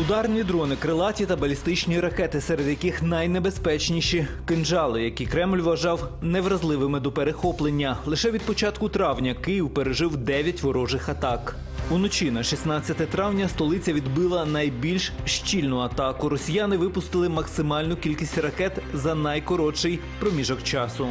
Ударні дрони, крилаті та балістичні ракети, серед яких найнебезпечніші кинджали, які Кремль вважав невразливими до перехоплення. Лише від початку травня Київ пережив 9 ворожих атак. Уночі на 16 травня столиця відбила найбільш щільну атаку. Росіяни випустили максимальну кількість ракет за найкоротший проміжок часу.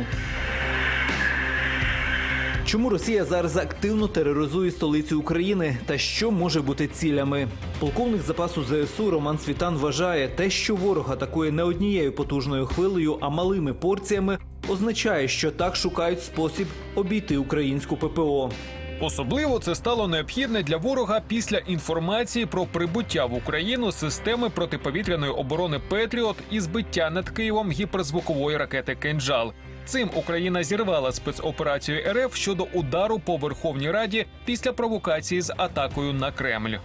Чому Росія зараз активно тероризує столицю України та що може бути цілями? Полковник запасу ЗСУ Роман Світан вважає, те, що ворог атакує не однією потужною хвилею, а малими порціями, означає, що так шукають спосіб обійти українську ППО. Особливо це стало необхідне для ворога після інформації про прибуття в Україну системи протиповітряної оборони Петріот і збиття над Києвом гіперзвукової ракети Кенджал. Цим Україна зірвала спецоперацію РФ щодо удару по Верховній Раді після провокації з атакою на Кремль.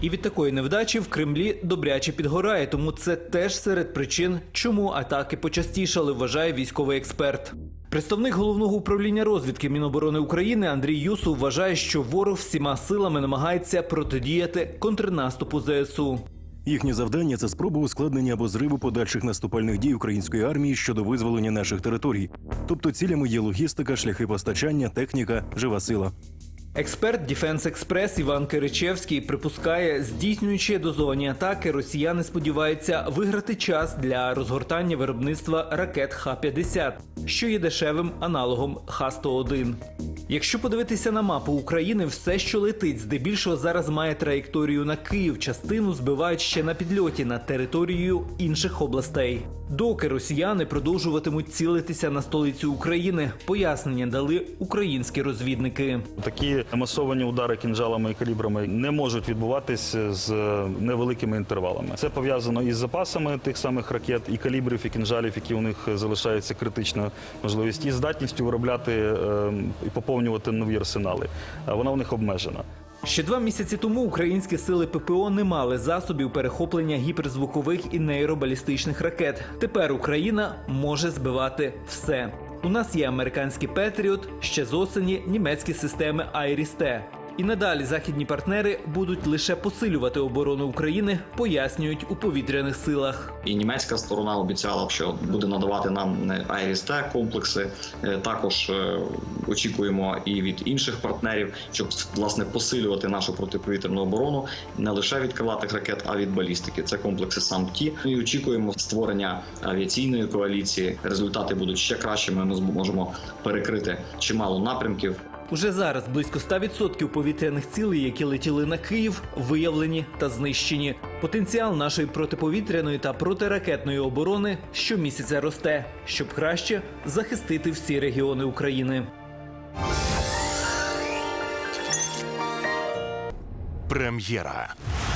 І від такої невдачі в Кремлі добряче підгорає, тому це теж серед причин, чому атаки почастішали, вважає військовий експерт. Представник головного управління розвідки Міноборони України Андрій Юсов вважає, що ворог всіма силами намагається протидіяти контрнаступу ЗСУ. Їхнє завдання це спроба ускладнення або зриву подальших наступальних дій української армії щодо визволення наших територій. Тобто цілями є логістика, шляхи постачання, техніка, жива сила. Експерт Діфенс Експрес Іван Киричевський припускає, здійснюючи дозовані атаки, росіяни сподіваються виграти час для розгортання виробництва ракет Х-50, що є дешевим аналогом Х-101. Якщо подивитися на мапу України, все, що летить, здебільшого зараз має траєкторію на Київ. Частину збивають ще на підльоті на територію інших областей. Доки росіяни продовжуватимуть цілитися на столицю України, пояснення дали українські розвідники. Такі масовані удари кінжалами і калібрами не можуть відбуватися з невеликими інтервалами. Це пов'язано із запасами тих самих ракет і калібрів, і кінжалів, які у них залишаються критична можливість, і здатністю виробляти е, і поповнювати нові арсенали. Вона у них обмежена. Ще два місяці тому українські сили ППО не мали засобів перехоплення гіперзвукових і нейробалістичних ракет. Тепер Україна може збивати все. У нас є американський Петріот, ще з осені німецькі системи Айрісте. І надалі західні партнери будуть лише посилювати оборону України, пояснюють у повітряних силах. І німецька сторона обіцяла, що буде надавати нам АРСТ комплекси. Е, Також е, очікуємо і від інших партнерів, щоб власне посилювати нашу протиповітряну оборону не лише від крилатих ракет, а від балістики. Це комплекси САМ-Ті. Ну І очікуємо створення авіаційної коаліції. Результати будуть ще кращими. Ми зможемо перекрити чимало напрямків. Уже зараз близько 100% повітряних цілей, які летіли на Київ, виявлені та знищені. Потенціал нашої протиповітряної та протиракетної оборони щомісяця росте, щоб краще захистити всі регіони України. Прем'єра.